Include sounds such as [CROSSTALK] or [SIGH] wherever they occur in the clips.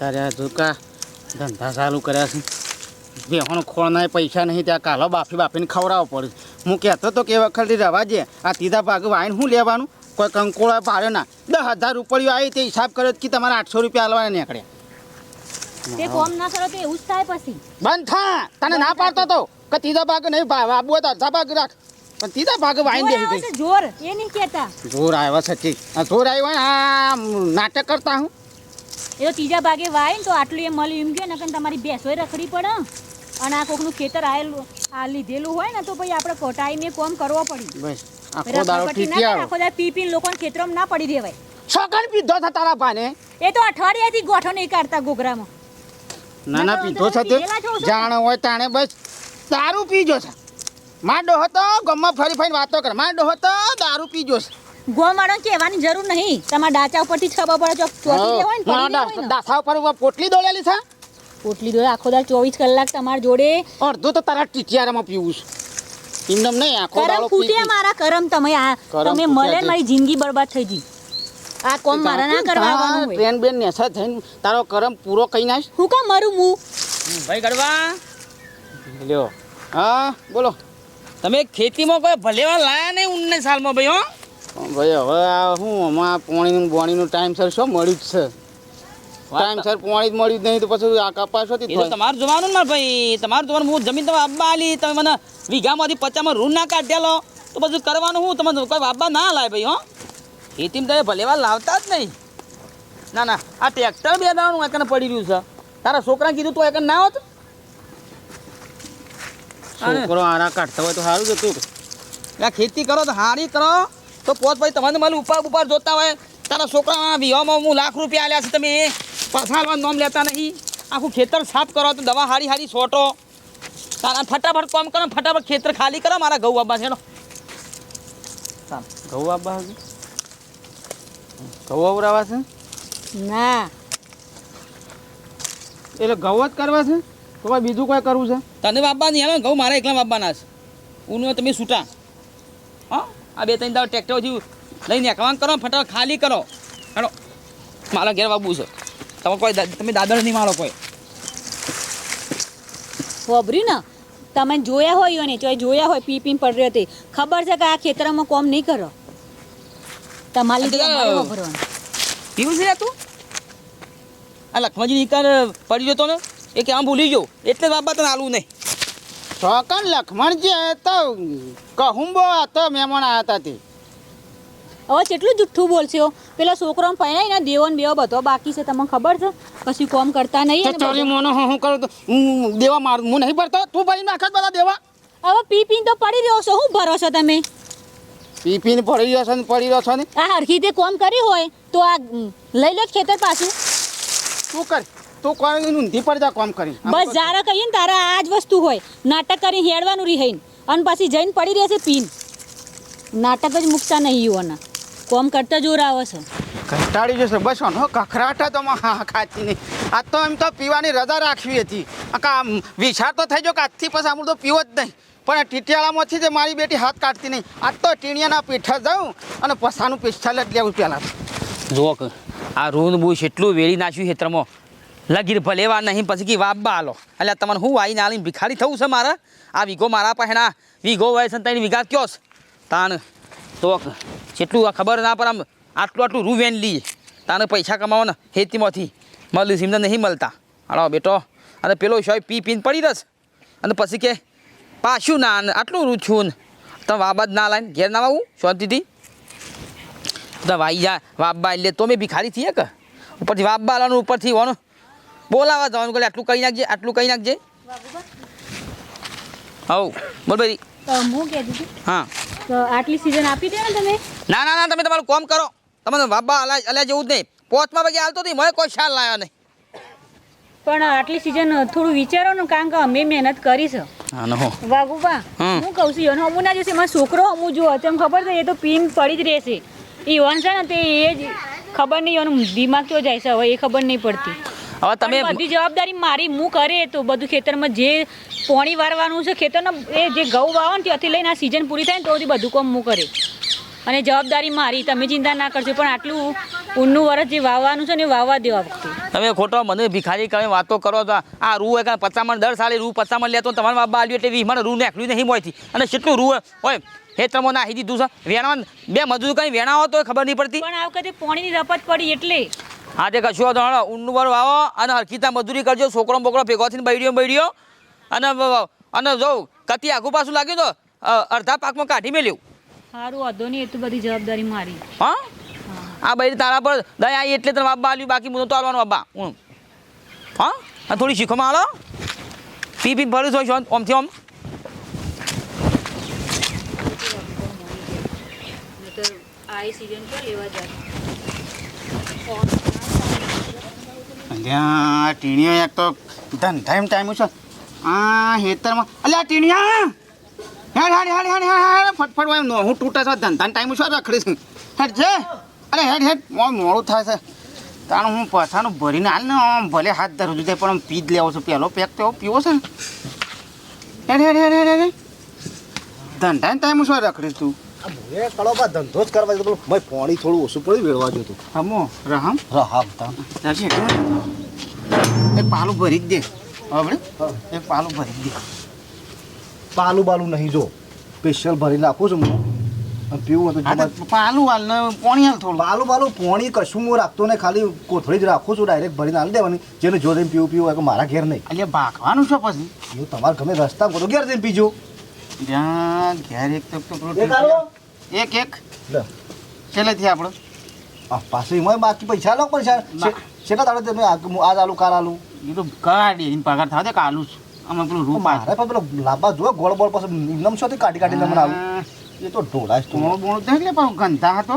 તારે આ જોકા ધંધા ચાલુ કર્યા છે. બેહોનો ખોળના પૈસા નહીં ત્યાં કાલો બાફી બાફીને ખવડાવવો પડે હું કહેતો તો કે એ વખતે રવા જે આ તીધા ભાગ વાઈને શું લેવાનું? કોઈ કંકોળા પાડ્યો ના. દસ હજાર રૂપિયો આવી તે હિસાબ કર્યો કે તમારે આઠસો રૂપિયા હાલવાના નીકળ્યા. તે કોમ ના કરો તો એવું જ થાય પછી. બંધ થા. તને ના પાડતો તો. કે તીધા ભાગ નહીં બાબુ હતા અડધા ભાગ રાખ. પણ તીધા ભાગ વાઈન ગઈ. જોર. એ નહીં કહેતા. જોર આવ્યો જોર ને નાટક કરતા હું. એ તો ત્રીજા ભાગે વાય ને તો આટલું એ મળ્યું એમ ને તમારી ભેંસોય રખડી પડે અને આ કોકનું ખેતર આવેલું આ લીધેલું હોય ને તો પછી આપણે કોટાઈને કોમ કરવો પડી. આખો દાડો પી પીને લોકોને ખેતરમાં ના પડી દેવાય. સગન પીધો છે તારા ભાને? એ તો અઠવાડિયાથી ગોઠો નહીં કાઢતા ગોગરામાં. ના ના ના, પીધો છે તે? જાણ હોય તાણે બસ દારૂ પીજો છે. માંડો હતો ગમમાં ફરી ફરીને વાતો કર. માંડો હતો દારૂ પીજો છે. ગોમાળો કહેવાની જરૂર નહીં. તમારા ડાચા ઉપરથી ખબર પડે ચોક ચોટી લેવાય ને. દાસા ઉપર પોટલી દોડેલી છે? પોટલી દોડે આખો દાળ ચોવીસ કલાક તમારા જોડે. અડધું તો તારા ટીચિયારામાં પીવું છું. એમનેમ નહીં આખો દાળ ફૂટ્યા મારા કરમ તમે આ તમે મળે મારી જિંદગી બરબાદ થઈ ગઈ. આ કોમ મારા ના કરવાનું ટ્રેન બેન નેસા થઈને તારો કરમ પૂરો કઈ નાખ હું કામ મરું હું ભાઈ ગડવા. લ્યો. હા બોલો. તમે ખેતીમાં કોઈ ભલેવા લાયા નહીં ઉન્ને સાલમાં ભાઈ હો? ભાઈ હવે આ હું આમાં પોણીનું બોણીનું ટાઈમસર શું મળ્યું જ છે? ટાઈમસર પોણી જ મળ્યું જ નહીં તો પછી આ કપાસ હતી તો તમારું જોવાનું ને ભાઈ તમારું જોવાનું હું જમીન તમે આબા આલી તમે મને વીઘામાંથી પચામાં રૂ ના કાઢેલો તો બધું કરવાનું હું? તમે કોઈ આબા ના લાય ભાઈ હો? ખેતીમાં તમે ભલેવા લાવતા જ નહીં. ના ના આ ટ્રેક્ટર બે દાવાનું એકને પડી રહ્યું છે. તારા છોકરા કીધું તો એકને ના હોત? છોકરો આરા કાઢતા હોય તો સારું જ હતું. આ ખેતી કરો તો હારી કરો. તો પોત ભાઈ તમને મને ઉપર ઉપર જોતા હોય તારા છોકરા વિવામાં હું લાખ રૂપિયા આલ્યા છે તમે. પાછા નોમ લેતા નહીં. આખું ખેતર સાફ કરો તો દવા હારી હારી છોટો. તારા ફટાફટ કામ કરો ફટાફટ ખેતર ખાલી કરો મારા ઘઉં આબા છે. ચાલ. ઘઉં આબા ઘઉં આવરાવા છે? ના. એટલે ઘઉં જ કરવા છે? તો ભાઈ બીજું કોઈ કરવું છે? તને બાબા નહીં આવે ઘઉં મારા એકલા બાબાના છે. ઉનો તમે છૂટા. હા? આ બે ત્રણ દાવ ટ્રેક્ટરથી લઈને એકવાન કરો ફટાફટ ખાલી કરો. હેડો. મારા ઘેર બાબુ છે. તમે કોઈ તમે દાદર નહીં મારો કોઈ. ખબરી ને? તમે જોયા હોય ને ચોય જોયા હોય પી પી પડ રહ્યો તે ખબર છે કે આ ખેતરમાં કોમ નહીં કરો? તમારી. પીવું છે તું? આ લખમાજી નીકળ પડી જતો ને? એ કે આમ ભૂલી ગયો. એટલે બાબા તને આલું નહીં. છોકન લખમણજી તો કહુંબો હતો મહેમાન આવ્યા હતા તે. હવે કેટલું જુઠ્ઠું બોલશો? પેલો છોકરો પહેરાય ને દેવો બેવો બધો બાકી છે તમને ખબર છે? કશું કોમ કરતા નહીં ચોરી મોનો હું હું કરું હું દેવા મારું હું નહીં ભરતો? તું ભરી નાખ જ બધા દેવા. હવે પી પીને તો પડી રહ્યો છો શું ભરો છો તમે? પી પીને પડી રહ્યો છો ને પડી રહ્યો છો ને? આ હરખી તે કોમ કરી હોય તો આ લઈ લો ખેતર પાછું. શું કર? તું કોઈ ઊંધી પર જા કામ કરી. બસ જારા કહીએ ને તારા આ જ વસ્તુ હોય. નાટક કરી હેડવાનું રિહાઈને. અને પછી જઈને પડી રહેશે પીન. નાટક જ મૂકતા નહીં યુવાના. કોમ કરતા જોર આવે છે. કંટાળી જશે. બસ નો કખરાટા તો માં હા ખાતી નહીં આ તો એમ તો પીવાની રજા રાખવી હતી. આ વિચાર તો થઈ ગયો કે આજથી પછી આમ તો પીવો જ નહીં. પણ ટીટિયાળામાંથી જે મારી બેટી હાથ કાઢતી નહીં. આજ તો ટીણિયાના પીઠા જાઉં અને પસાનું પિસ્તાલ જ લેવું પહેલાં. જુઓ કે આ રૂન બુશ એટલું વેરી નાખ્યું ખેતરમાં લગીર ભલેવા નહીં, પછી કે વાબા આલો એટલે તમને હું આવીને આલીને ભિખારી થવું છે મારે? આ વીઘો મારા ના વીઘો હોય છે તઈને વીઘા કયો છે? તાણ તો જેટલું ખબર ના પડે આમ આટલું આટલું રૂ વેન લઈએ તાને પૈસા કમાવો ને ખેતીમાંથી. મળ્યું સિમને નહીં મળતા. હાડો બેટો, અને પેલો શોય પી પીને પડી રસ. અને પછી કે, પાછું ના આટલું રૂછું ને. તમે વાબા ના લાઈને ઘેર ના આવું, શાંતિથી. તો વાઈ જા વાબા એટલે તો મેં ભિખારી થઈએ કે? ઉપરથી વાબા લાવવાનું ઉપરથી હોનો બોલાવા જવાનું કે આટલું કહી નાખજે આટલું કહી નાખજે. હવ બોલ ભાઈ. હું તો આટલી સિઝન આપી દે ને તમે? ના ના ના તમે તમારું કોમ કરો. તમને બાબા અલા અલ્યા જેવું જ નહીં. પોચમાં પૈકી હાલતો નહીં મને કોઈ ખ્યાલ લાવ્યો નહીં. પણ આટલી સિઝન થોડું વિચારો ને કારણ કે અમે મહેનત કરી છે વાઘુબા હું. કહું છું એનો હમું ના જોશે મારો છોકરો હમું જો તેમ ખબર છે એ તો પીન પડી જ રહેશે. એ યોન છે ને તે એ જ ખબર નહીં યોનું દિમાગ કયો જાય છે હવે એ ખબર નહીં પડતી. હવે તમે બધી જવાબદારી મારી હું કરે તો બધું ખેતરમાં જે પોણી વારવાનું છે ખેતરનો એ જે ઘઉં વાવો ને ત્યાંથી લઈને આ સિઝન પૂરી થાય ને તો બધું કામ હું કરે. અને જવાબદારી મારી તમે ચિંતા ના કરશો પણ આટલું ઊનનું વરસ જે વાવવાનું છે ને વાવવા દેવા વખતે. તમે ખોટો મને ભિખારી તમે વાતો કરો તો આ રૂ એક પચામણ દર સાલે રૂ પચામણ લેતો તમારા બાબા આવ્યું એટલે વી મને રૂ નીકળ્યું નહીં મોયથી. અને કેટલું રૂ હોય? હે તમે નાખી દીધું છે. વેણા બે મજૂર કઈ વેણાવો તો ખબર નહીં પડતી. પણ આ વખતે પોણીની રપત પડી એટલે. હા તે કશું હતો હળો ઊંડું વાર વાવો અને હરખીતા મજૂરી કરજો. છોકરો બોકરો ભેગો થઈને બૈડ્યો બૈડીઓ અને અને જો કતી આખું પાછું લાગ્યું તો અડધા પાકમાં કાઢી મેલ્યું. સારું વાંધો નહીં એટલી બધી જવાબદારી મારી. હા? આ બૈરી તારા પર દયા આવી એટલે તને બાબા આલ્યું બાકી હું તો આલવાનું બાબા હું. હા? અને થોડી શીખોમાં હાલો. પી પી ભરું છો ઓમથી ઓમ. આ સિઝન લેવા જાય. અલ્યા ટીણીઓ એક તો ધંધા ટાઈમ છે આ હેતરમાં અલ્યા ટીણીયા હેડ હેડ હેડ હેડ હેડ ફટફટ વાય નો હું તૂટે છે ધંધા ટાઈમ છે રખડી હેડ છે અરે હેડ હેડ મોડું થાય છે તાણ હું પછાનું ભરીને હાલ ને ભલે હાથ ધરું છું પણ આમ પી જ લેવો છું પહેલો પેક તો એવો પીવો છે ને હેડ હેડ હેડ હેડ હેડ ધંધા ટાઈમ છે રખડીશ તું એ ધંધો જ કરવા જતો ભાઈ પાણી થોડું ઓછું પડ્યું વેળવા જતું હમો રહમ હા બતા ચાલશે એક પાલું ભરી જ દે. હવે એક પાલું ભરી જ દે. પાલું બાલું નહીં જો. સ્પેશિયલ ભરી નાખું છું હું પીવું હતું તો પાલું હાલ ને પોણી હાલ થોડું. બાલું બાલું પોણી કશું હું રાખતો ને ખાલી કોથળી જ રાખું છું ડાયરેક્ટ ભરીને હાલ દેવાની. જેને જો પીવું પીવું મારા ઘેર નહીં. એટલે ભાગવાનું છે પછી. તમારે ગમે રસ્તા ગયો ઘેર જઈને પીજો. ત્યાં ઘેર એક તો તો પેલું એક એક. છેલ્લેથી આપણો. આ પાછું એમાં બાકી પૈસા લો પૈસા. કેટલા તમે આજ આલુ કાલ આલુ. એ તો કાઢી એને પગાર થાય દે કાલું જ. પેલું રૂપ મારે પણ પેલો લાંબા જો ગોળ બોળ પછી ઇનમ શોથી કાઢી કાઢી મને આલું. એ તો ઢોળાશ તો. બોણું થાય એટલે પણ ગંધા હતો.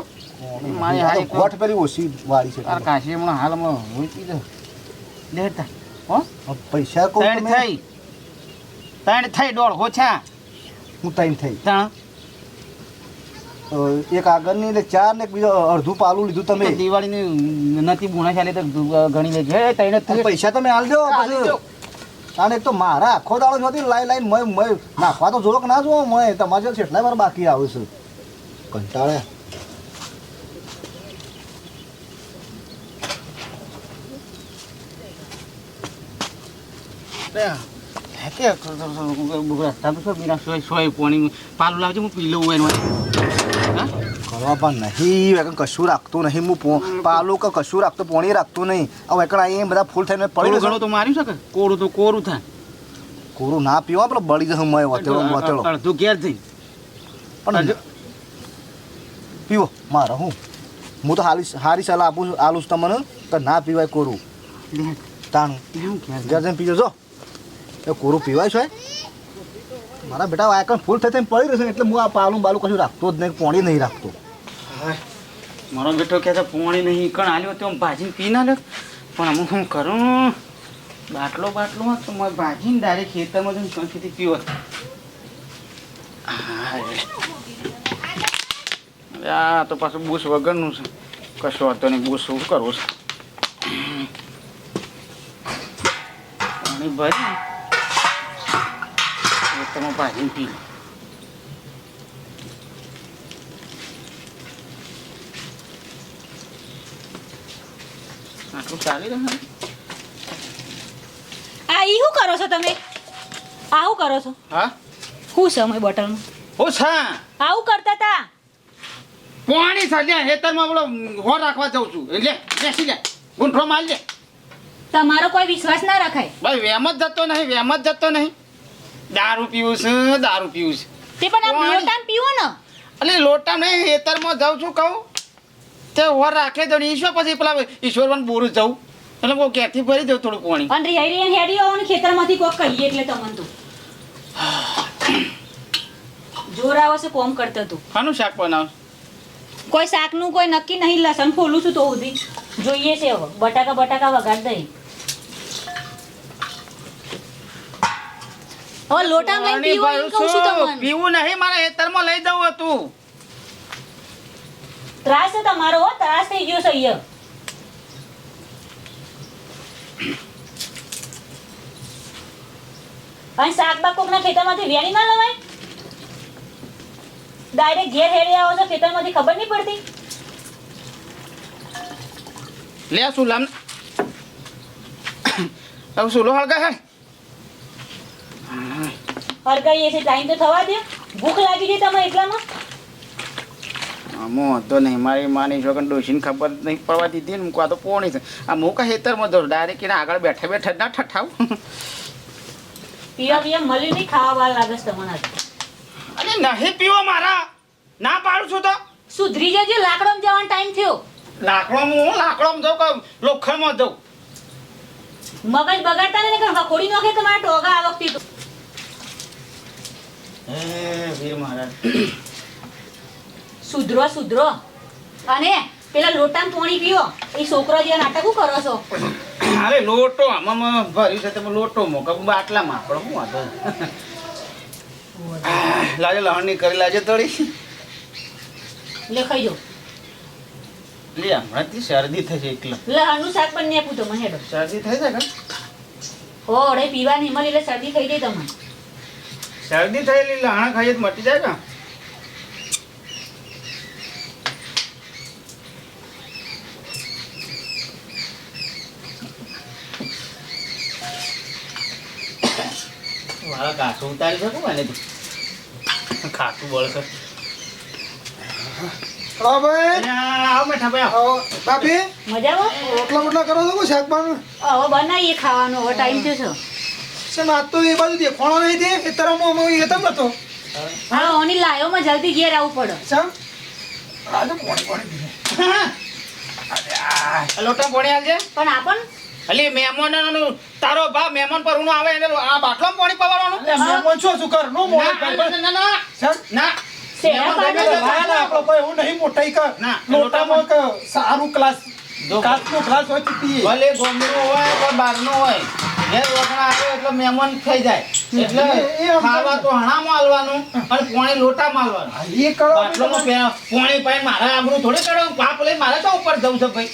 મારી હારી ગોઠ પેલી ઓછી વાળી છે તાર કાશી હમણાં હાલ હમણાં રોઈ પી દે હો. પૈસા કોઈ થઈ. ત્રણ થઈ દોઢ. ઓછા હું ત્રણ થઈ. ત્રણ. એક આગળની એટલે ચાર ને એક બીજો અડધું પાલું લીધું તમે. દિવાળીની નથી બુણા ચાલે તો ગણી લેજો ત્રણ પૈસા તમે હાલ દો. અને એક તો મારા આખો દાડો નથી લાઈ લાઈન મય મય નાખવા તો જોરો ના જોવો મય તમારે જેટલા કેટલાય વાર બાકી આવું છું. કંટાળે. પાલું લાવજો હું પી લઉં એનું. કરવા પણ નહીં વેકન કશું રાખતું નહીં હું પાલું કે કશું રાખતો પોણી રાખતું નહીં. આ વેકણ અહીં બધા ફૂલ થઈને પડી રહેશે. તો માર્યું છે કે? કોરું તો કોરું થાય. કોરું ના પીવા પેલો બળી જશે મય વતેળો વતેળો અડધું ઘેર થઈ. પણ પીવો મારે હું. હું તો હારી હારી સલાહ આપું છું આલું છું તમને તો ના પીવાય કોરું. તાણું. ઘેર જઈને પીજો જો. એ કોરું પીવાય છે? મારા બેટા વાયકણ ફૂલ થઈ થઈને પડી રહેશે ને એટલે હું આ પાલું બાલું કશું રાખતો જ નહીં, પોણી નહીં રાખતો. મારો બેટો કહે છે પોણી નહીં કણ આલ્યો તો ભાજીને પી ના લે. પણ હું શું કરું? બાટલો બાટલો તો મારે ભાજીને ડાયરેક્ટ ખેતરમાં જઈને શાંતિથી પીવો આ તો પાછું બુશ વગરનું છે. કશો હતો નહીં, બુશ શું કરવું છે. પાણી ભરી. ખેતરમાં ભાજીને પી લે આટલું ચાલી રહ્યું આ ઈ શું કરો છો તમે આવું કરો છો હા શું છે અમારી બોટલમાં ઓ છા આવું કરતા તા પાણી સાલ્યા હેતરમાં બોલો હો રાખવા જાઉં છું એટલે બેસી લે ગુંઠો માલ લે તમારો કોઈ વિશ્વાસ ના રખાય ભાઈ વેમ જ જતો નહીં વેમ જ જતો નહીં દારૂ પીવું છે દારૂ પીવું છું. તે પણ આ પાણી. પીવો ને? એટલે લોટા નહીં હેતરમાં જાઉં છું કહું. તે ઓર રાખે તો ઈશ્વર પછી પેલા ઈશ્વર બોરું જવું. એટલે હું ક્યાંથી ભરી દઉં થોડું પાણી. અને રિહાઈ રિહાઈ હેડી આવો ખેતરમાંથી કોક કહીએ એટલે તમને તો. જોર આવે છે કોમ કરતો તું. ખાનું શાક બનાવ? કોઈ શાકનું કોઈ નક્કી નહીં લસણ ફોલું છું તો સુધી જોઈએ છે બટાકા બટાકા વગાડ દઈ. હવે લોટા લઈને પીવો એમ કહું છું. તમને. પીવું નહીં મારે હેતરમાં લઈ જવું હતું. ત્રાસ છે તમારો હો ત્રાસ થઈ ગયો છે અહીંયા. અને શાક બાક કોકના ખેતરમાંથી વેણી ના લવાય? ડાયરેક્ટ ઘેર હેડી આવો છો ખેતરમાંથી ખબર નહીં પડતી. લે સુલામ લામ [COUGHS] સુલો હળગા હે? હરગાઈએ છે ટાઈમ તો થવા દે. ભૂખ લાગી ગઈ તમે એટલામાં? મો તો નહીં. મારી માની છોકરા ડોશીને ખબર નહીં પડવા દીધી ને મૂકવા તો પોણી છે. આ મૂકા હેતરમાં તો ડાયરેક્ટ એને આગળ બેઠા બેઠા ના ઠઠાવ. પીવા પીવા મળી નહીં ખાવા વાર લાગે છે તમને આજે. અરે નહીં પીવો મારા. ના પાડું છું તો. સુધરી જજો લાકડામાં જવાનો ટાઈમ થયો? લાકડોમાં હું લાકડોમાં જાઉં કે લોખંડમાં જઉં? મગજ બગાડતા ને ખોડી નાખે તમારા ટોગા આ વખતે સુધરો સુધરો. અને પેલા લોટામાં પોણી પીવો એ છોકરો જે નાટક શું કરો છો? અરે લોટો આમાં ભર્યું છે તમે લોટો મોકો બાટલા માપડો શું વાંધો? લાજે લહણની કરી લાજે થોડી. લે ખાઈ જો લે હમણાંથી શરદી થશે એટલે લહણનું શાક પણ નહીં આપું તમને હેડો. શરદી થઈ જાય ને ઓડે પીવા પીવાની મળી એટલે શરદી થઈ ગઈ તમને શરદી થયેલી લાણા ખાઈએ તો મટી જાય કે મારા કાઠું ઉતારી શકું મને બળશે ભાઈ. આવો. આવો. બાપી મજામાં? રોટલા બોટલા કરો છો શાક હવે બનાવીએ ખાવાનો હવે ટાઈમ થયો છે. છે આજ તો એ બાજુ દેખાણો નહીં તે એ તરફ એ તમ નતો હા? ઓની લાયોમાં જલ્દી ઘેર આવવું પડે. સામ આ લોટા પોણી આલજે પણ આપણ અલી મહેમાનોનું તારો બા મહેમાન પર આવે એને આ બાટલો પાણી પવાડવાનું? એટલે મહેમાન છો શું કર? નો મોડે ના, ના, ના, ના, મહેમાન તે આપણો કોઈ હું નહીં મોટા ઈ કર. ના, લોટામાં સારું ક્લાસ જો. કાચનો ક્લાસ હોય તો ભલે ગોમડું હોય કે બહારનું હોય. ઘેર વખણા એટલે મહેમાન થઈ જાય. એટલે ખાવા તો હણામાં આલવાનું અને પાણી એ કરો. બાટલામાં પે- પાણી મારા આબરૂ થોડી કાઢવાનું પાપ લઈ મારે તો ઉપર જવું છે ભાઈ?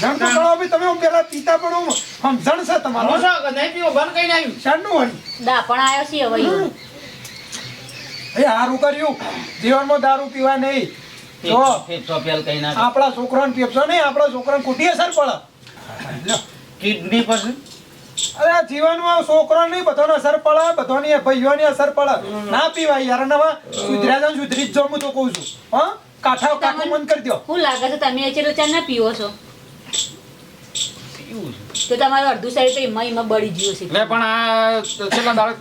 સમજણ તો કરો બી તમે પેલા પીતા પણ સમજણ છે તમારો. છો નહીં પીવો બંધ કઈ આવ્યું. શાનું હોય? દાપણ આવ્યો છે હવે. એ હારું કર્યું. જીવનમાં દારૂ પીવા નહીં. જો આપણા છોકરાને પેપસો નહીં આપણા છોકરાને કુટી અસર પડે. કિડની પર અરે જીવનમાં છોકરો નહીં બધાનો અસર પડે બધાની ભાઈઓની અસર પડે. ના પીવાય યાર નવા સુધર્યા જાવ સુધરી જ હું તો કહું છું. હા? કાઠા કાઠું બંધ કરી દો. હું લાગે છે તમે અચેલો ચા ના પીવો છો? તો તમારો અડધું શરીર તો એમાં એમાં બળી ગયું છે એટલે પણ આ છેલ્લા દાડે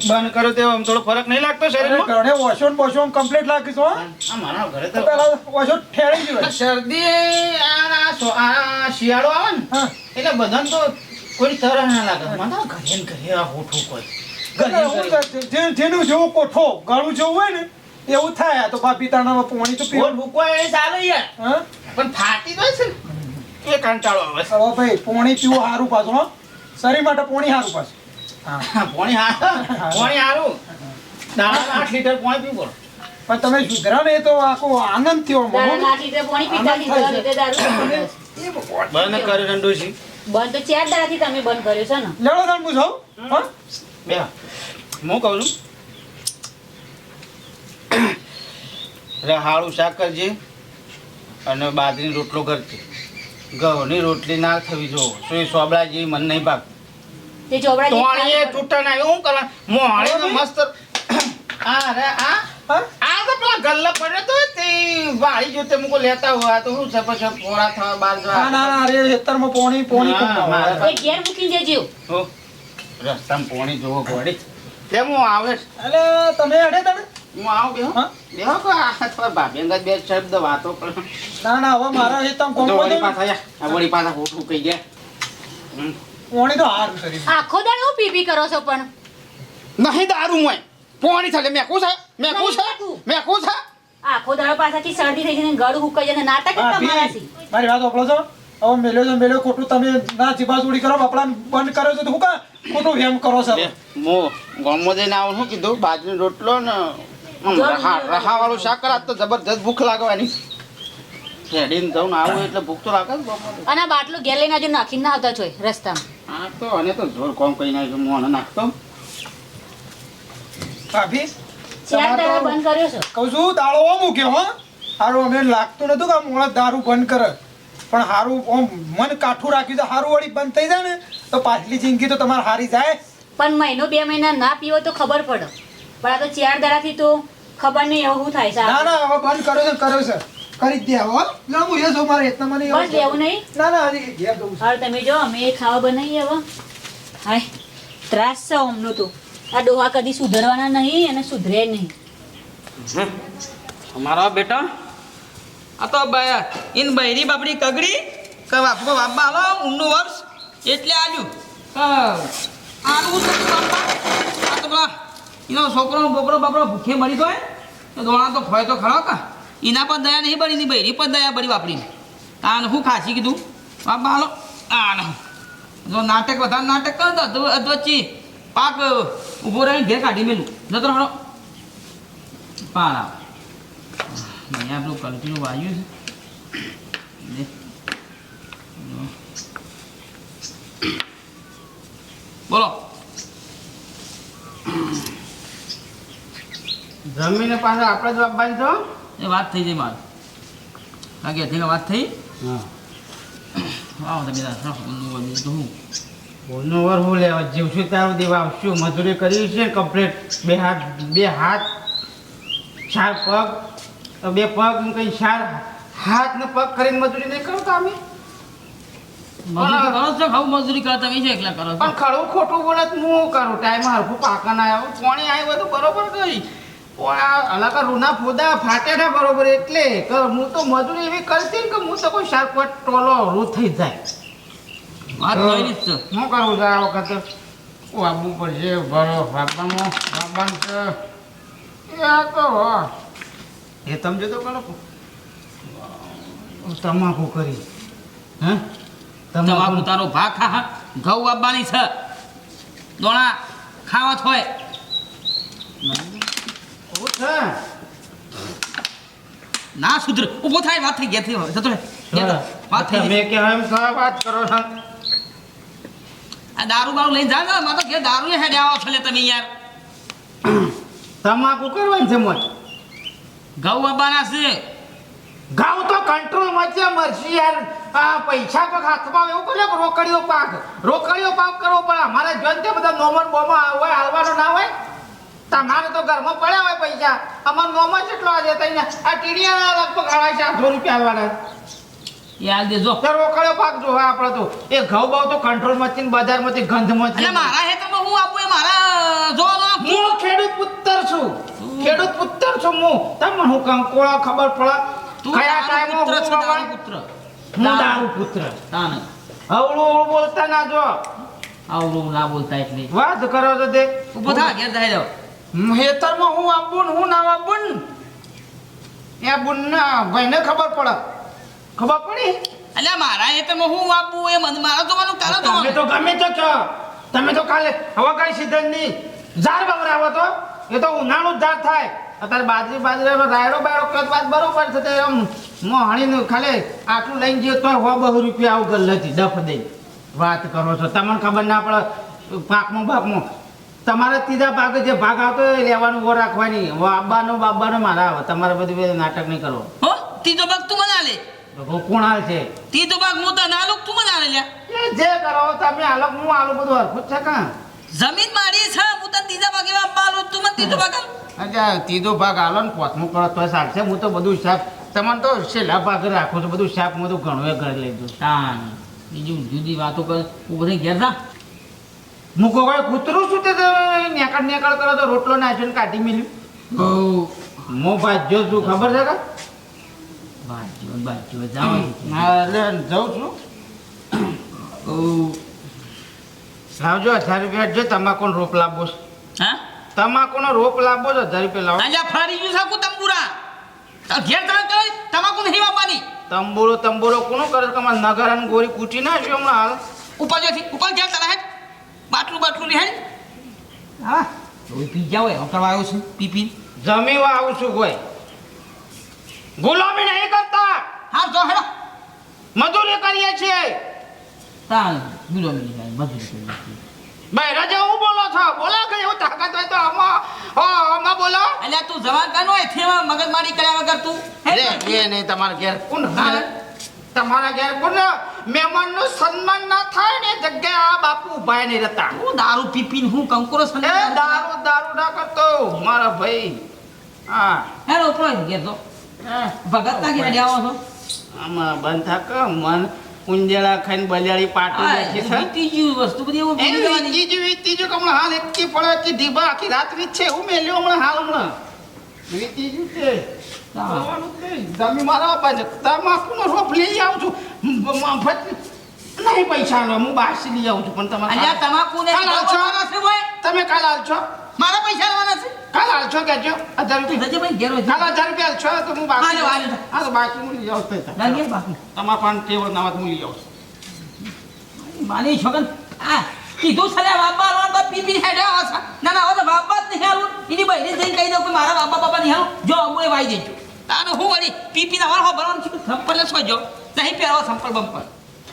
બંધ કર્યો તે આમ થોડો ફરક નહીં લાગતો શરીરમાં? ઘરે વોશોન ને કમ્પ્લીટ લાગી છો આ મારા ઘરે તો તો પેલા વોશો ઠેરી ગયો શરદી આ આ શિયાળો આવે ને એટલે બધાને તો કોઈ તરહ ના લાગે. મને ઘરે ને ઘરે આ હોઠું કોઈ. જેનું જેવું કોઠો ગાળું જેવું હોય ને એવું થાય. આ તો બાપી તાણામાં પોણી તો પીવું. ભૂકવા એ ચાલે યાર. પણ ફાટી જાય છે એ કંટાળો આવે છે. હવે ભાઈ પાણી પીવું સારું પાછું હો. શરીર માટે પાણી સારું પાછું. હા. પાણી હારું પાણી સારું દાડા આઠ લીટર પાણી પીવું. પણ તમે સુધરા ને તો આખો આનંદ થયો મને. આઠ લીટર પાણી પીતા આનંદ થાય લીધા છે. બંધ તો ચાર દાડાથી તમે બંધ કર્યો છે ને. લેવડો તાણ પૂછો બે. હું કહું છું? રહાળું શાક કરજે અને બાજરીનો રોટલો કરજે. ઘઉંની રોટલી ના થવી જો શું એ સોબળા જેવી મન નહીં ભાગ તે ચોબડા તોણીએ ખાય. ના શું કરવા મોહાળીનો મસ્ત આ રે આ આ તો પેલા ગલ્લા પડ્યો તો તે વાળી જોતે મુકો લેતા હોય. તો શું છે પછી પોળા થવા બાર ના ના જવા ના અરે ખેતરમાં પોણી પોણી હા. એ ઘેર મૂકી જજો. હો, રસ્તામાં પોણી જોવો ગોડી કેમ હું આવે? અલે તમે અડે તમે? હું આવું બેહો. હા? બેહો કે આ તમારા ભાભી બે શબ્દ વાતો કરો. ના ના હવે મારા ખેતરમાં તો કોણ વળી પાછા આ વળી પાછા હોઠું કહી ગયા. હમ. પોણી તો હાર કરી આખો દાડો પીપી પી પી કરો છો પણ? નહીં દારૂ મોય પોણી થાય મેં છે મેં નહીં છે મેકું. મેં છે આખો દાડો પાછાથી શરદી થઈ જઈને ગળ હુકાઈ જાય ને નાટક તમારાથી મારી વાત ઓકળો છો? હવે મેલ્યો છો મેલ્યો ખોટું તમે ના ચીબાચૂડી કરો બાપડાને બંધ કરો છો તો હું કા ખોટું વેમ કરો છો? મો ગામમાં જઈને આવું શું કીધું? બાજરી રોટલો ને રહા બીજું રહાવાળું શાક કરાત તો જબરજસ્ત ભૂખ લાગવાની. હેડીને જવું ને આવું એટલે ભૂખ તો લાગે. અને આ બાટલો ઘેર લઈને આવજો નાખીને ના આવતા જોઈ રસ્તામાં. હા તો અને તો જોર કોમ કઈ નાખ્યું નાખતો. ભાભી ચાર તમારે દાડા તો બંધ કર્યો છો? કહું છું દાળો મૂક્યો હો. હારું અમે લાગતું નતું કે મોણા દારૂ બંધ કરે. પણ હારું ઓમ મન કાઠું રાખ્યું તો હારું વળી બંધ થઈ જાય ને તો પાછલી જિંદગી તો તમારે હારી જાય. પણ મહિનો બે મહિના ના પીવો તો ખબર પડે. પણ આ તો ચાર દાડાથી તો ખબર નહીં એવું શું થાય છે ના ના હવે બંધ કર્યો છે કર્યો છે. કરી દે હવે ના હું મારે એટલા મને એવું બસ લેવું નહીં? ના ના હજી ઘેર જવું છે. તમે જો અમે એ ખાવા બનાવીએ હવે. હાય ત્રાસ છે અમનો તો. આ ડોહા કદી સુધરવાના નહીં અને સુધરે નહીં. અમારો બેટા? આ તો ઇન બૈરી બાપડી કગડી, કે બાપકો બાપા હાલો ઊંડું વર્ષ એટલે આજુ આનું આ તો પેલા એનો છોકરો બોકરો બાપરો ભૂખે મરી ગયો તો દોણા તો ખોય તો ખરો કા. એના પર દયા નહીં બળી ની બૈરી પર દયા બળી બાપડીને. તાન હું ખાસી કીધું? બાપા હાલો આ જો નાટક વધારે નાટક કરો તો અધવચ્ચી પાક ઊભો રહીને ઘેર કાઢી મેલું. જતો હળો. આવ અહીંયા આપણું કલ્ટીનું વાયુ છે. બોલો. જમીને પાસે આપણે જ આપવાની તો એ વાત થઈ જાય મારે. કારણ કે વાત થઈ. હા. આવો તમે તો હું. વર હું લેવા જીવશું તારું દેવા આવશું મજૂરી કરી છે કમ્પ્લેટ બે હાથ બે હાથ ચાર પગ. તો બે પગ કંઈ ચાર હાથ ને પગ કરીને મજૂરી નહીં કરતા અમે. મજૂરી કરો છો. મજૂરી કરો તમે છે એકલા કરો પણ ખરું ખોટું બોલે હું કરું? ટાઈમ હરખું પાકા ના આવ્યો પાણી આવ્યો તો બરોબર ગઈ અલગ રૂના ફોદા ફાટે ના બરોબર એટલે. હું તો મજૂરી એવી કરતી કે હું તો કોઈ શાક પગ ટોલો રૂ થઈ જાય. વાત જ છે શું કરવું છે આ વખતે? આવવું પડશે ભરો બાબામાં બાબાને છે. એ આ તો. એ સમજો તો કરો તમાકુ કરી. હે? તમાકુ તારો ભાગ ખા ઘઉં આપવાની છે. દોણા ખાવા થોય ના સુધર. ઊભો થાય વાત થઈ ગયા થઈ જતો. વાત થઈ મેં કે એમ વાત કરો છો? આ દારૂ બારૂ લઈને જા ને મારે તો ઘેર દારૂ હેડે આવો છો તમે યાર. તમાકુ કરવાની છે મોજ? ઘઉં અબાના છે. ગાવ તો કંટ્રોલ મચે મરસી યાર. આ પૈસા તો હાથમાં એવું કરે રોકડીઓ પાક. રોકડીઓ પાક કરવો પડે. અમારે જોન તે બધા નોમર બોમાં હોય હાલવાનો ના હોય? તમારે તો ઘરમાં પડ્યા હોય પૈસા. અમાર નોમર કેટલો આજે તઈને આ ટીડીયા લગભગ આવા છે આઠસો રૂપિયા આલવાના યાર દેજો. રોકડો પાક જો આપણે તો. એ ઘઉં બાવ તો કંટ્રોલ મચી ને બજારમાંથી ગંધ મચી એટલે મારા હેતરમાં હું આપું એ મારા જો હું ખેડૂત પુત્ર છું. ખેડૂત પુત્ર છું હું. તમને હું કંકોળા ખબર પડે? તું કયા દારૂ પુત્ર છે? પુત્ર. હું દારૂ. પુત્ર. તાને. બોલતા ના જો. આવડું ના બોલતા એટલે. વાત કરો તો તે ઊભો થા ઘેર જાય જાવ હેતરમાં હું આપું હું ના આપું ને? એ બુનના ભાઈને ખબર પડે. ખબર પડી? એટલે મારા હેતરમાં હું આપું એ મને મારા જોવાનું તો તમે તો ગમે તો છો. તમે તો કાલે હવે કઈ સીઝન નહીં. ઝાડ બગડાવો તો. એ તો ઉનાળું જ ઝાડ થાય. અત્યારે બાજરી બાજરી રાયડો બાયડો કદ વાત બરોબર છે. તે આમ મોહણીને ખાલી આટલું લઈને જઈએ તો હો બહુ રૂપિયા આવું ગલ નથી ડફ દઈ. વાત કરો છો. તમને ખબર ના પડે પાકમાં બાકમાં. તમારે ત્રીજા ભાગે જે ભાગ આવતો એ લેવાનું ઓ રાખવાની. બાબાનો બાબાનો મારા આવે. તમારે બધું નાટક નહીં કરવો હો ત્રીજો ભાગ તું મને આલે તો છે? તી તો બાગ ભાગ હું લોક તું મને આલે લ્યા એ જે કરો તમે આલો હું આલો બધું હરખું છે કાં? જમીન મારી છે હું તો ત્રીજા ભાગ એવા પાલો તું મને ત્રીજો ભાગ અચ્છા ત્રીજો ભાગ આલો ને પોતમું કરો તો ચાલશે હું તો બધું સાફ તમને તો છેલ્લા ભાગે રાખું છું બધું સાફ હું તો ઘણું એ ઘરે લઈ દઉં. તાન બીજું જુદી વાતો કર હું બધે ઘેર જા. હું કોઈ કૂતરું છું તે નેકળ નેકળ કરો તો રોટલો નાખ્યો ને કાઢી મેલ્યું? હું ભાજ્યો છું ખબર છે કે? બાજુ બાજુ જાવ હા? એટલે જાઉં છું લાવજો હજાર રૂપિયા જો તમાકુનો રોપ લાવવો છે. હા તમાકુનો રોપ લાવવો છે હજાર રૂપિયા લાવો ગયું સાકુ તંબુરા. ઘેર કહે તમાકુ નહીં વાપવાની તંબુરો તંબુરો કોનો કરે છે? નગર અને ગોરી કૂટી નાખ્યો હમણાં હાલ. ઉપર જેથી ઉપર ઘેર તરા હેડ બાટલું બાટલું નહીં હેડ હા. પી જાવ એ કરવા આવ્યો છું પી પી. જમીવા આવું છું કોઈ ગુલામી નહીં કરતા હા જો હેડો. મજૂરી કરીએ છીએ. તાન ગુલામી નહીં મજૂરી છીએ. ભાઈ રાજા હું બોલો છો? બોલો કે એવું તાકાત હોય તો આમાં હો આમાં બોલો. એટલે તું જવાન કાનો થેવા મગજમારી કર્યા વગર તું. રે એ નહીં તમારા ઘેર કોણ. તમારા ઘેર કોણ મહેમાનનું સન્માન ના થાય ને જગ્યા આ બાપુ ઊભા નહીં રહેતા. હું દારૂ પીપીને હું કંકુરો સન્માન દારૂ દારૂ ના કરતો. મારા ભાઈ હા. હેલો ઉપર ઘેર તો ભગત ના ઘેર આવો છો? આમાં બંધ થાક મન કુંજેલા ખાઈને બલિયાળી પાટું બેઠી છે. વીતી વસ્તુ બધી એવું ભૂલી જવાની. કે હમણાં હાલ એકી પડે કે ઢીબા આખી રાત વીત છે. હું મેલ્યો હમણાં હાલ હમણાં. કરવાનું જ નહીં. તમે મારા બાજુ તમાકુનો રોપ લઈ આવું છું. મફત નહીં પૈસા નો હું બાસી લઈ આવું છું પણ તમે અલ્યા તમાકુ ને કાલ ભાઈ તમે કાલ હાલશો? મારા પૈસા લેવાના છે? કાલ હાલશો કેજો હજાર રૂપિયા. જજે ભાઈ ઘેર કાલ હજાર રૂપિયા હાલશો તો હું બાકી હાલો હાલો. હા તો બાકી હું લઈ આવું ના બાકી. તમારા પણ ટેબલ નાવા હું લઈ આવું માની છોકન આ કીધું ને બાપા આલવા તો પી હેડે આવા ના ના હવે બાપા જ નહીં હાલું એની બહેરી જઈને કહી દઉં કે મારા બાપા બાપા નહીં હાલું જો હું એ વાઈ દેજો. તારે હું વળી પીપી ના વાળ હો ભરવાનું છે. સંપલ ને સોજો નહીં પહેરવા સંપલ બંપર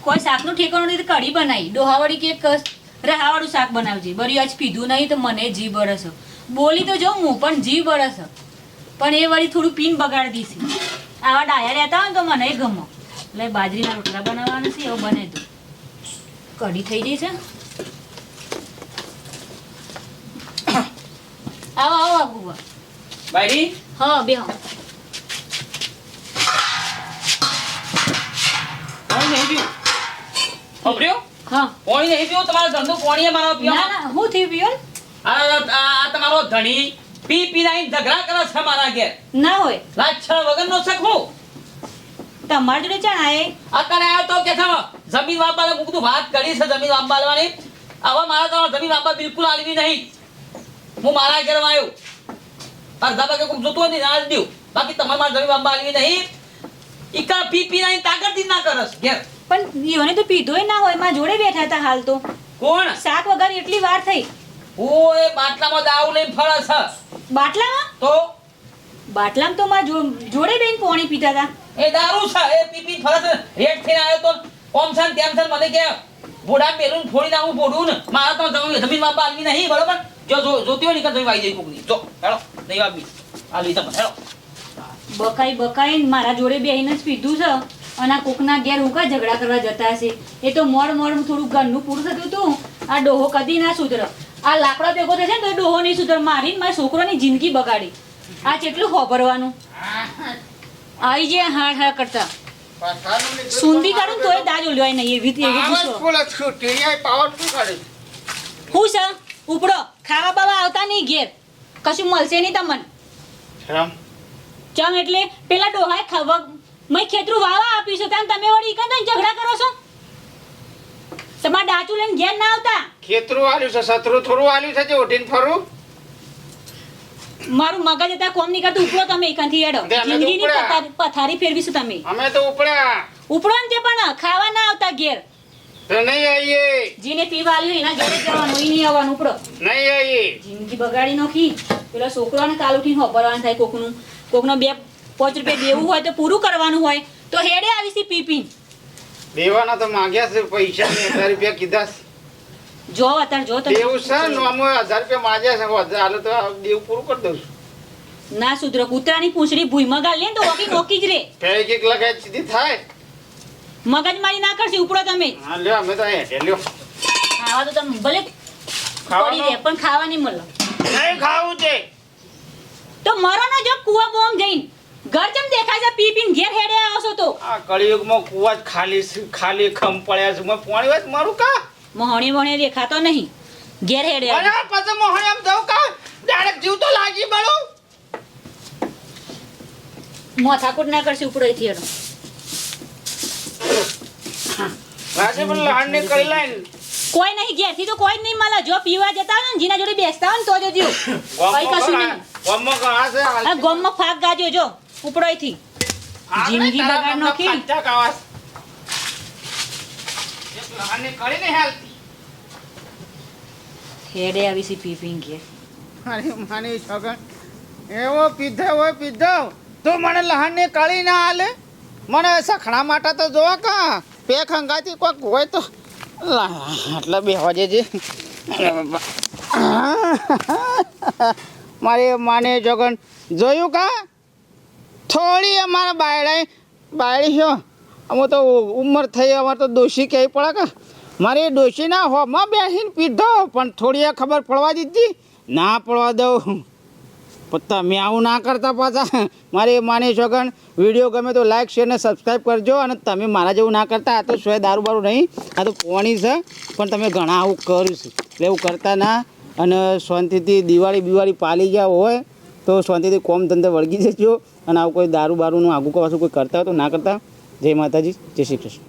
કોઈ શાકનું ઠેકાણું નહીં તો કઢી બનાવી. ડોહાવાળી કે રહાવાળું શાક બનાવજે. બરી આજ પીધું નહીં તો મને જીવ બરસ બોલી તો જો હું પણ જીવ બરસ પણ એ વળી થોડું પીન બગાડી દીધી આવા ડાયા રહેતા હોય તો મને ગમો. એટલે બાજરીના રોટલા બનાવવાના છે એવું બને તો. કઢી થઈ ગઈ છે. આવો આવો આગુ ભાઈ હા બે હા. નહીં ખબર્યું? હા. પાણી નહીં પીવું? તમારો ધંધો પાણી મારો ના ના હું થી પિયોર આ તમારો ધણી પી પી નાઈ ઝઘડા કરે છે મારા ઘેર. ના હોય. લાછા વગર નો સખો તમાર જોડે આયે? અત્યારે આવ્યો તો કે જમીન વાપવા મૂક તું વાત કરી છે જમીન લેવાની હવે મારા તમારે જમીન વાપા બિલકુલ આલવી નહીં. હું મારા ઘેર આવ્યો. અડધા ભાગે કોક જોતું હોય ને દઉં. બાકી તમારે મારા જમીન વાપા આલવી નહીં. ઈકા પી પી નાઈ તાકતથી ના કરસ ઘેર. પણ ઈવને તો પીધોય ના હોયમાં જોડે બેઠા હતા હાલ તો. કોણ? શાક વગર એટલી વાર થઈ. ઓય બાટલામાં દાવ લઈને ફળ છે. બાટલામાં? તો? બાટલામાં તો માં જોડે બેન પાણી પીતા હતા. એ દારૂ છે એ પી પી ફરે છે. રેટ થઈને આવ્યો તો ઓમ છે ને તેમ છે મને કે ભોડા મેલું ફોડી નાખું બોડું ને. મારા તો જમીન જમીનમાં આલવી નહીં બરોબર? જો જો જોતી હોય ને કે તમે વાઈ જઈ કોકની. જો હેડો નહીં વાપી આલવી તમને હેડો બકાઈ બકાઈ મારા જોડે બેહીને જ પીધું છે. અને આ કોકના ઘેર હું કા ઝઘડા કરવા જતા હશે. એ તો મોડ મોડ થોડું ઘરનું પૂરું થતું હતું. આ ડોહો કદી ના સુધર. આ લાકડો ભેગો થશે ને તો ડોહો નહીં સુધર. મારીને મારા છોકરાની જિંદગી બગાડી. આ કેટલું હોભરવાનું આવી જે હા હા કરતા. સુંદી કાઢું તોય દાજ ઉલવાય નહીં. એવી એવી હું છે? ઉપડો. ખાવા બાવા આવતા નહીં ઘેર. કશું મળશે નહીં તમને. ચમ. એટલે પેલા ડોહાએ ખબર મેં ખેતરું વાવા આપ્યું છે ત્યાં તમે વળી કદાચ ઝઘડા કરો છો? તમાર ડાચું લઈને ઘેર ના આવતા? ખેતરું આલ્યું છે સતરું થોડું આલ્યું છે જે ઓઢીને ફરું? મારું મગજ હતા કોમ નહીં કરતું. ઉપડો તમે એકાંથી એડો જિંદગીની પથારી- ફેરવીશું તમે. અમે તો ઉપડ્યા. ઉપડો ને તે પણ ખાવા ના આવતા ઘેર. નહીં આવીએ જેને પીવા આવ્યું એના ઘેર જવાનું ઈ નહીં આવવાનું ઉપડો. નહીં આવીએ જિંદગી બગાડી નોખી. પેલો છોકરો ને કાલ ઉઠીને હોપરવાનું થાય કોકનું. કોકનો બે પાંચ રૂપિયા દેવું હોય તો પૂરું કરવાનું હોય તો હેડે આવી પી પી દેવાના તો માંગ્યા છે પૈસા હજાર રૂપિયા કીધા જો અત્યારે જો તમે દેવું છે ને હજાર રૂપિયા માંગ્યા છે હાલો તો દેવું પૂરું કરી દઉં છું. ના સુધરો કૂતરાની પૂંછડી ભૂઈમાં ગાલ લે તો ઓકી ઓકી જ રે. ફેક એક લગાય સીધી થાય. મગજ મારી ના કરશે ઉપડો તમે. હા લ્યો અમે તો હેઠે લ્યો. ખાવા તો તમે ભલે પડી ખાવાનું? રહે પણ ખાવા નહીં મળે. નહીં ખાવું છે તો મરો ના જો કુવા બોમ જઈને. ઘર જેમ દેખાય છે? પી પીને ઘેર હેડે આવશો તો. આ કળિયુગમાં કુવા જ ખાલી ખાલી ખમ પડ્યા છે. મેં પાણી વાત મારું કા? મોહણી મોહણી દેખાતો નહીં. ઘેર હેડે અરે આવે. પછી મોહણી આમ જાવ કા? ડાયરેક્ટ જીવ તો લાગી બળું માથાકૂટ ના કરશે ઉપડો થી એનો. રાજે પણ લહાણ ને કરી લાઈન કોઈ નહીં ઘેરથી તો કોઈ નહીં મળે. જો પીવા જતા હોય ને જેના જોડે બેસતા હોય ને તો જોજો કઈ કશું નહીં. છે ગોમમાં ફાક ગાજો જો. ઉપડો અહીંથી હાલ જિંદગી બગાડ નાખી. હેડે આવી છે પીપિંગ કે અરે માની છગન. એવો પીધો હોય પીધો. તો મને લહાણને કળી ના હાલે મને સખણા માટે તો જોવા કા? પે ખંગાતી કોક હોય તો. એટલે બે વાજે જે મારી માને જગન જોયું કા? થોડી અમારા બાયડા બાયડી છો અમે તો ઉંમર થઈ, અમારે તો દોષી કહેવી પડે કે? મારે ડોશીના હોમાં બેસીને પીધો, પણ થોડી ખબર પડવા દીધી. ના પડવા દઉં. પત્તા તમે આવું ના કરતા પાછા. મારે એ માની છોકન વીડિયો ગમે તો લાઈક શેર ને સબસ્ક્રાઈબ કરજો અને તમે મારા જેવું ના કરતા. આ તો સોય દારૂ બારું નહીં, આ તો પોણી છે. પણ તમે ઘણા આવું કર્યું છે. એટલે એવું કરતા ના. અને શાંતિથી દિવાળી બિવાળી પાલી ગયા હોય, તો શાંતિથી કોમ ધંધે વળગી જજો. અને આવું કોઈ દારૂ બારૂનું આગું પાછું કોઈ કરતા હોય તો ના કરતા. જય માતાજી, જય શ્રી કૃષ્ણ.